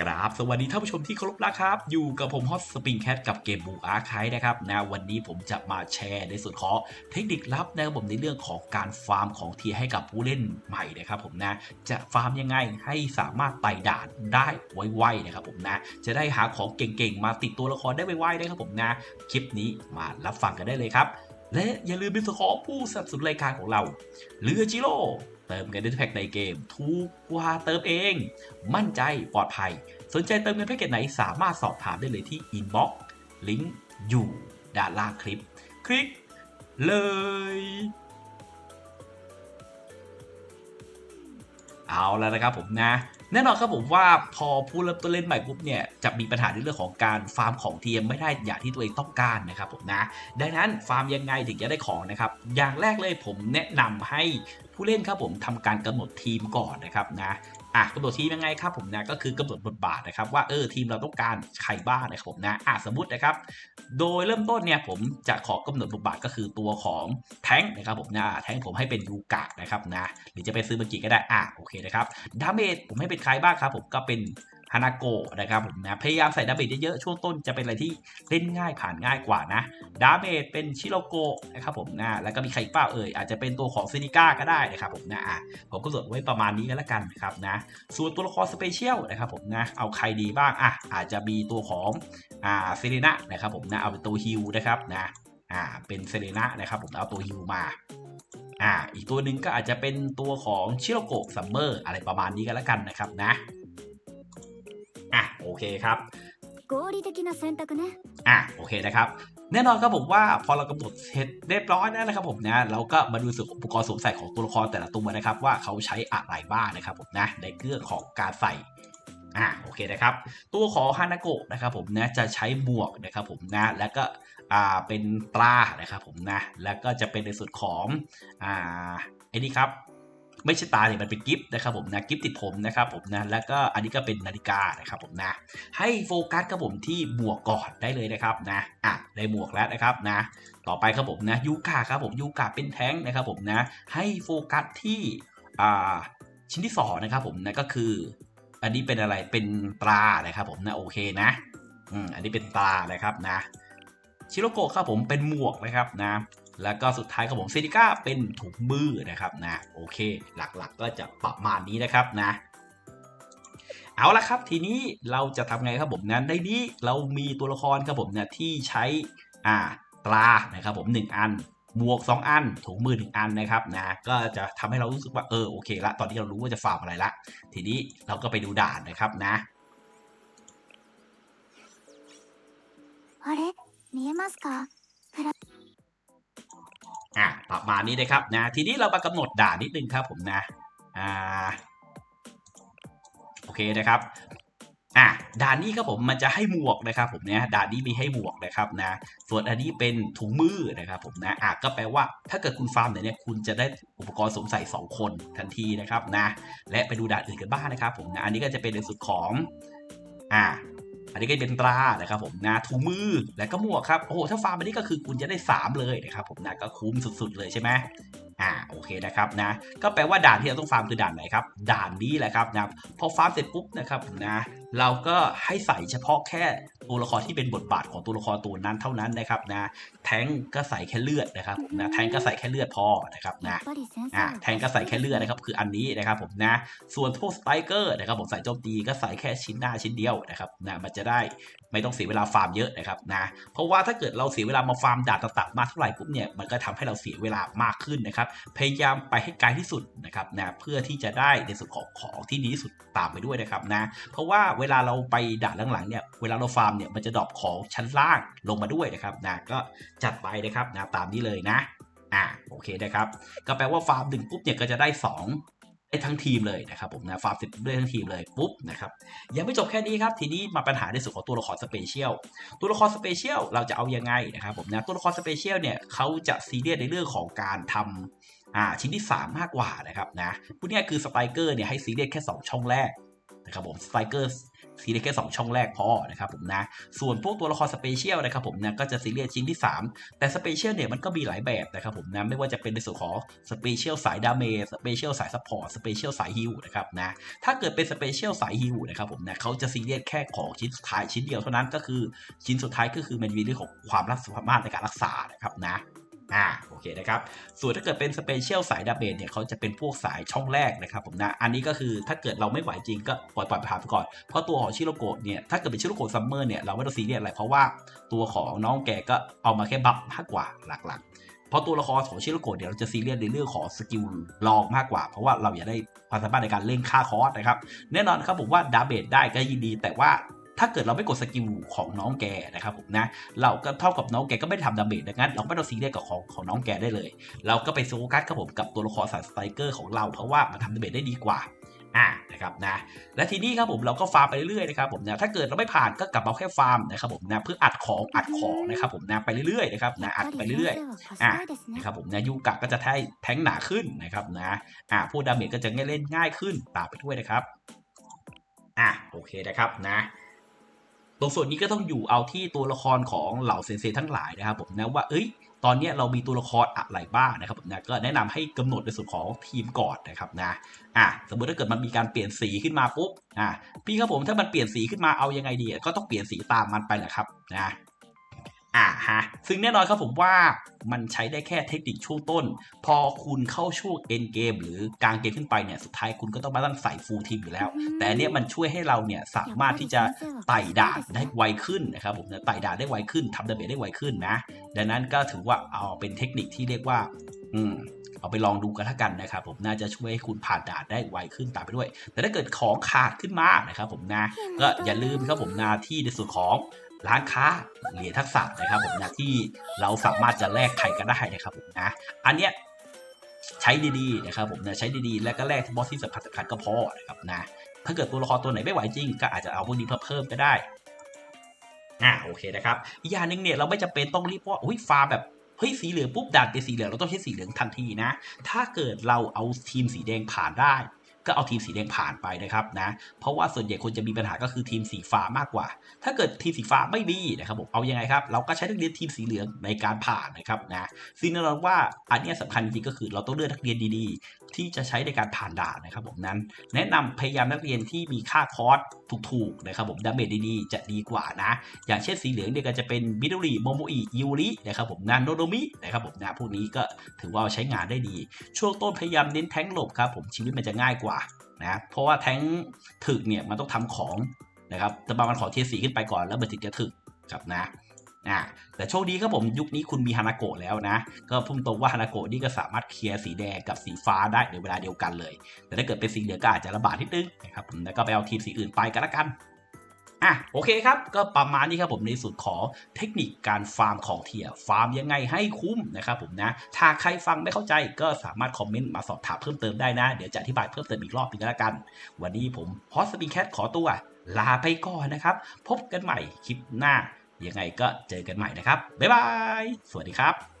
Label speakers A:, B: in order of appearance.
A: กราบสวัสดีท่านผู้ชมที่เคารพนะครับ อยู่กับผมฮอตสปริงแคทกับเกมบูอาร์คายนะครับนะวันนี้ผมจะมาแชร์ในส่วนของเทคนิคลับนะครับผมในเรื่องของการฟาร์มของทีให้กับผู้เล่นใหม่นะครับผมนะจะฟาร์มยังไงให้สามารถไต่ด่านได้ไวๆนะครับผมนะจะได้หาของเก่งๆ มาติดตัวละครได้ไวๆนะครับผมนะคลิปนี้มารับฟังกันได้เลยครับ และอย่าลืมเป็นส่วนของผู้สนับสนุนรายการของเราเรือจิโร่ เติมเงินด้วยแพ็กในเกมถูกกว่าเติมเอง มั่นใจปลอดภัย สนใจเติมเงินแพ็กเกจไหนสามารถสอบถามได้เลยที่อินบ็อกซ์ลิงก์อยู่ด้านล่างคลิป คลิกเลยเอาแล้วนะครับผมนะ แน่นอนครับผมว่าพอผู้เริ่มต้นเล่นใหม่ปุ๊บเนี่ยจะมีปัญหาในเรื่องของการฟาร์มของเทียมไม่ได้อย่างที่ตัวเองต้องการนะครับผมนะดังนั้นฟาร์มยังไงถึงจะได้ของนะครับอย่างแรกเลยผมแนะนำให้ผู้เล่นครับผมทำการกำหนดทีมก่อนนะครับนะ อะกำหนดทีมยังไงครับผมนะก็คือกำหนดบทบาทนะครับว่าเออทีมเราต้องการใครบ้างนะครับผมนะอะสมมตินะครับ โดยเริ่มต้นเนี่ยผมจะขอกำหนดบทบาทก็คือตัวของแท้งนะครับผมนะอะแท้งผมให้เป็นยูกะนะครับนะหรือจะไปซื้อเมื่อกี้ก็ได้อะโอเคนะครับดาเมจผมให้เป็นใครบ้างครับผมก็เป็น ฮานาโกะนะครับผมนะพยายามใส่ดาเมจเยอะๆช่วงต้นจะเป็นอะไรที่เล่นง่ายผ่านง่ายกว่านะดาเมจเป็นชิโรโกะนะครับผมนะแล้วก็มีใครเปล่าเอ่ยอาจจะเป็นตัวของซินิก้าก็ได้นะครับผมนะอะผมก็จดไว้ประมาณนี้ก็แล้วกันนะครับนะส่วนตัวละครสเปเชียลนะครับผมนะเอาใครดีบ้างอะอาจจะมีตัวของอ่าเซเรน่านะครับผมนะเอาเป็นตัวฮิลนะครับนะอ่าเป็นเซเรน่านะครับผมเอาตัวฮิลมาอ่าอีกตัวหนึ่งก็อาจจะเป็นตัวของชิโรโกะซัมเมอร์อะไรประมาณนี้กันแล้วกันนะครับนะ อะโอเคครับอะโอเคนะครับแน่นอนครับผมว่าพอเรากำหนดเสร็จเรียบร้อยแล้วนะครับผมนะเราก็มาดูสุวอุปกรณ์สวมใส่ของตัวละครแต่ละตัวนะครับ ว่าเขาใช้อะไรบ้างนะครับผมนะในเรื่องของการใส่อะโอเคนะครับ ตัวของฮานาโกะนะครับผมนะจะใช้บวกนะครับผมนะแล้วก็อ่าเป็นตรานะครับผมนะแล้วก็จะเป็นในส่วนของอ่าไอ้นี่ครับ ไม่ใช่ตาเนี่ยมันเป็นกิฟต์นะครับผมนะกิฟต์ติดผมนะครับผมนะแล้วก็อันนี้ก็เป็นนาฬิกานะครับผมนะให้โฟกัสครับผมที่หมวกก่อนได้เลยนะครับนะอะได้หมวกแล้วนะครับนะต่อไปครับผมนะยูกาครับผมยูกาเป็นแท้งนะครับผมนะให้โฟกัสที่อ่าชิ้นที่สองนะครับผมนะก็คือ อันนี้เป็นอะไรเป็นตรานะครับผมนะโอเคนะอืมอันนี้เป็นตรานะครับนะชิโรโกะครับผมเป็นหมวกนะครับนะ แล้วก็สุดท้ายครับผมเซนิก้าเป็นถุงมือนะครับนะโอเค หลักๆก็จะประมาณนี้นะครับนะ เอาละครับทีนี้เราจะทำไงครับผมนั้นในนี้เรามีตัวละครครับผมเนี่ยที่ใช้อ่าตรานะครับผม 1 อันหมวก 2 อันถุงมือ 1 อันนะครับนะก็จะทำให้เรารู้สึกว่าเออโอเคละตอนนี้เรารู้ว่าจะฟาร์มอะไรละทีนี้เราก็ไปดูด่านนะครับนะ
B: あれ見えますか
A: อะประมาณนี้นะครับนะทีนี้เรามากำหนดด่านนิดนึงครับผมนะอ่าโอเคนะครับอะด่านนี้ครับผมมันจะให้หมวกนะครับผมเนี่ยด่านนี้มีให้หมวกนะครับนะส่วนอันนี้เป็นถุงมือนะครับผมนะอะก็แปลว่าถ้าเกิดคุณฟาร์มเนี่ยคุณจะได้อุปกรณ์สวมใส่ 2 คนทันทีนะครับนะและไปดูด่านอื่นกันบ้างนะครับผมนะอันนี้ก็จะเป็นในส่วนของอ่า นนี้ก็เป็นตรานะครับผมนะถุงมือและก็หมวกครับโอ้โหถ้าฟาร์มอันนี้ก็คือคุณจะได้ 3 เลยนะครับผมนะก็คุ้มสุดๆเลยใช่ไหมอ่าโอเคนะครับนะก็แปลว่าด่านที่เราต้องฟาร์มคือด่านไหนครับด่านนี้แหละครับนะพอฟาร์มเสร็จปุ๊บนะครับนะเราก็ให้ใส่เฉพาะแค่ตัวละครที่เป็นบทบาทของตัวละครตัวนั้นเท่านั้นนะครับนะแทงก็ใส่แค่เลือดนะครับนะแทงก็ใส่แค่เลือดพอนะครับนะแทงก็ใส่แค่เลือดนะครับคืออันนี้นะครับผมนะส่วนพวกสไตรเกอร์นะครับผมใส่โจมตีก็ใส่แค่ชิ้นหน้าชิ้นเดียวนะครับนะมันจะได้ไม่ต้องเสียเวลาฟาร์มเยอะนะครับนะเพราะว่าถ้าเกิดเราเสียเวลามาฟาร์มดาบต่างๆมากเท่าไหร่ปุ๊บเนี่ยมันก็ทำให้เราเสียเวลามากขึ้นนะครับพยายามไปให้ไกลที่สุดนะครับนะเพื่อที่จะได้ในสุดของของที่ดีที่สุดตามไปด้วยนะครับนะเพราะว่าเวลาเราไปด่านหลังๆเนี่ยเวลาเราฟาร์มเนี่ยมันจะดรอปของชั้นล่างลงมาด้วยนะครับนะก็จัดไปนะครับนะตามนี้เลยนะอ่าโอเคนะครับก็แปลว่าฟาร์มหนึ่งปุ๊บเนี่ยก็จะได้ 2ได้ทั้งทีมเลยนะครับผมนะฟาร์มเสร็จได้ทั้งทีมเลยปุ๊บนะครับยังไม่จบแค่นี้ครับทีนี้มาปัญหาในส่วนของตัวละครสเปเชียลตัวละครสเปเชียลเราจะเอายังไงนะครับผมนะตัวละครสเปเชียลเนี่ยเขาจะซีเรียสในเรื่องของการทำอ่าชิ้นที่ 3 มากกว่านะครับนะพูดง่ายๆคือสไตรเกอร์เนี่ยให้ซีเรียสแค่ 2 ช่องแรก นะครับผมสไตรเกอร์ซีเรียสแค่2ช่องแรกพอนะครับผมนะส่วนพวกตัวละครสเปเชียลนะครับผมนะก็จะซีเรียสชิ้นที่ 3 แต่สเปเชียลเนี่ยมันก็มีหลายแบบนะครับผมนะไม่ว่าจะเป็นในส่วนของสเปเชียลสายดาเมจสเปเชียลสายซัพพอร์ตสเปเชียลสายฮิลนะครับนะถ้าเกิดเป็นสเปเชียลสายฮิลนะครับผมนะเขาจะซีเรียสแค่ของชิ้นสุดท้ายชิ้นเดียวเท่านั้นก็คือชิ้นสุดท้ายก็คือมันมีเรื่องของความรักสามารถในการรักษานะครับนะ อ่าโอเคนะครับส่วนถ้าเกิดเป็นสเปเชียลสายดาเมจเนี่ยเขาจะเป็นพวกสายช่องแรกนะครับผมนะอันนี้ก็คือถ้าเกิดเราไม่ไหวจริงก็ปล่อยปล่อยผ่านไปก่อน เพราะตัวของชิโรโกะเนี่ยถ้าเกิดเป็นชิโรโกะซัมเมอร์เนี่ยเราไม่ต้องซีเรียสอะไร เพราะว่าตัวของน้องแกก็เอามาแค่บัฟมากกว่าหลักๆ เพราะตัวละครของชิโรโกะเดี๋ยวเราจะซีเรียสในเรื่องของสกิลลองมากกว่า เพราะว่าเราอยากได้ความสามารถในการเล่นค่าคอร์สนะครับแน่นอนครับผมว่าดาเมจได้ก็ยินดีแต่ว่า ถ้าเกิดเราไม่กดสกิลของน้องแกนะครับผมนะ เราก็เท่ากับน้องแกก็ไม่ทำดาเมจดังนั้น เราไม่ต้องซีเรียสกับของของน้องแกได้เลย เราก็ไปโซกัสครับผมกับตัวละครสายสไตรเกอร์ของเราเพราะว่ามันทำดาเมจได้ดีกว่าอ่านะครับนะและทีนี้ครับผมเราก็ฟาร์มไปเรื่อยๆนะครับผมนะถ้าเกิดเราไม่ผ่านก็กลับมาแค่ฟาร์มนะครับผมนะเพื่ออัดของอัดของนะครับผมนะไปเรื่อยๆนะครับนะอัดไปเรื่อยๆ
B: อะ
A: นะครับผมนะยูกะก็จะแทงแทงหนาขึ้นนะครับนะอ่าผู้ดาเมจก็จะง่ายเล่นง่ายขึ้นตามไปด้วยนะครับอะโอเคนะครับนะ ตรงส่วนนี้ก็ต้องอยู่เอาที่ตัวละครของเหล่าเซนเซทั้งหลายนะครับผมนะว่าเอ้ยตอนนี้เรามีตัวละครอะไรบ้างนะครับผมนะก็แนะนำให้กำหนดในส่วนของทีมก่อนนะครับนะอะสมมติถ้าเกิดมันมีการเปลี่ยนสีขึ้นมาปุ๊บอะพี่ครับผมถ้ามันเปลี่ยนสีขึ้นมาเอายังไงดีก็ต้องเปลี่ยนสีตามมันไปแหละครับนะ อะฮะซึ่งแน่นอนครับผมว่ามันใช้ได้แค่เทคนิคช่วงต้น พอคุณเข้าช่วงเอ็นเกมหรือกลางเกมขึ้นไปเนี่ยสุดท้ายคุณก็ต้องมาตั้งใส่ฟูลทีมอยู่แล้ว แต่อันเนี้ยมันช่วยให้เราเนี่ยสามารถที่จะไต่ด่านได้ไวขึ้นนะครับผมนะไต่ด่านได้ไวขึ้นทำดาเมจได้ไวขึ้นนะ ดังนั้นก็ถือว่าเอาเป็นเทคนิคที่เรียกว่า อืมเอาไปลองดูกันละกันนะครับผมน่าจะช่วยให้คุณผ่านด่านได้ไวขึ้นตามไปด้วย แต่ถ้าเกิดของขาดขึ้นมานะครับผมนะก็อย่าลืมครับผมนาที่ในส่วนของ ร้านค้าเหรียญทักษะนะครับผมนะที่เราสามารถจะแลกใครก็ได้นะครับผมนะอันเนี้ยใช้ดีๆนะครับผมนะใช้ดีๆ แล้วก็แลกที่บอสที่สำคัญสำคัญก็พอนะครับนะถ้าเกิดตัวละครตัวไหนไม่ไหวจริง ก็อาจจะเอาพวกนี้เพิ่มเพิ่มก็ได้อ่าโอเคนะครับอีกอย่างหนึ่งเนี่ยเราไม่จำเป็นต้องรีบว่าอุ้ยฟาแบบเฮ้ยสีเหลืองปุ๊บด่านเป็นสีเหลืองเราต้องใช้สีเหลืองทันทีนะ ถ้าเกิดเราเอาทีมสีแดงผ่านได้ ก็เอาทีมสีแดงผ่านไปนะครับนะเพราะว่าส่วนใหญ่คนจะมีปัญหาก็คือทีมสีฟ้ามากกว่า ถ้าเกิดทีมสีฟ้าไม่มีนะครับผมเอายังไงครับเราก็ใช้นักเรียนทีมสีเหลืองในการผ่านนะครับนะซึ่งแน่นอนว่าอันนี้ยสำคัญจริงก็คือเราต้องเลือกนักเรียนดีๆ ที่จะใช้ในการผ่านด่านนะครับผมนั้น แนะนำพยายามนักเรียนที่มีค่าคอร์สถูกๆนะครับผมดาเมจดีๆ จะดีกว่านะ อย่างเช่นสีเหลืองเนี่ยก็จะเป็นมิโดริโมโมอิยูรินะครับผมนาโนโดมินะครับผมนะพวกนี้ก็ถือว่าใช้งานได้ดี ช่วงต้นพยายามเน้นแทงหลบครับผมชีวิตมันจะง่ายกว่านะเพราะว่าแท้งถึกเนี่ยมันต้องทำของนะครับแต่บางมันขอเทียสีขึ้นไปก่อนแล้วมันถึงจะถึกครับนะนะแต่โชคดีครับผมยุคนี้คุณมีฮานาโกะแล้วนะ ก็พุ่งตรงว่าฮานาโกะนี่ก็สามารถเคลียร์สีแดงกับสีฟ้าได้ในเวลาเดียวกันเลย แต่ถ้าเกิดเป็นสีเหลืองก็อาจจะระบาดนิดนึงนะครับผมแล้วก็ไปเอาทีมสีอื่นไปกันละกัน อะโอเคครับ ก็ประมาณนี้ครับผมในส่วนของเทคนิคการฟาร์มของเทียฟาร์มยังไงให้คุ้มนะครับผมนะ ถ้าใครฟังไม่เข้าใจก็สามารถคอมเมนต์มาสอบถามเพิ่มเติมได้นะ เดี๋ยวจะอธิบายเพิ่มเติมอีกรอบหนึงก็แล้วกัน วันนี้ผมฮอสปีแคทขอตัว ลาไปก่อนนะครับ พบกันใหม่คลิปหน้ายังไงก็เจอกันใหม่นะครับบ๊ายบายสวัสดีครับ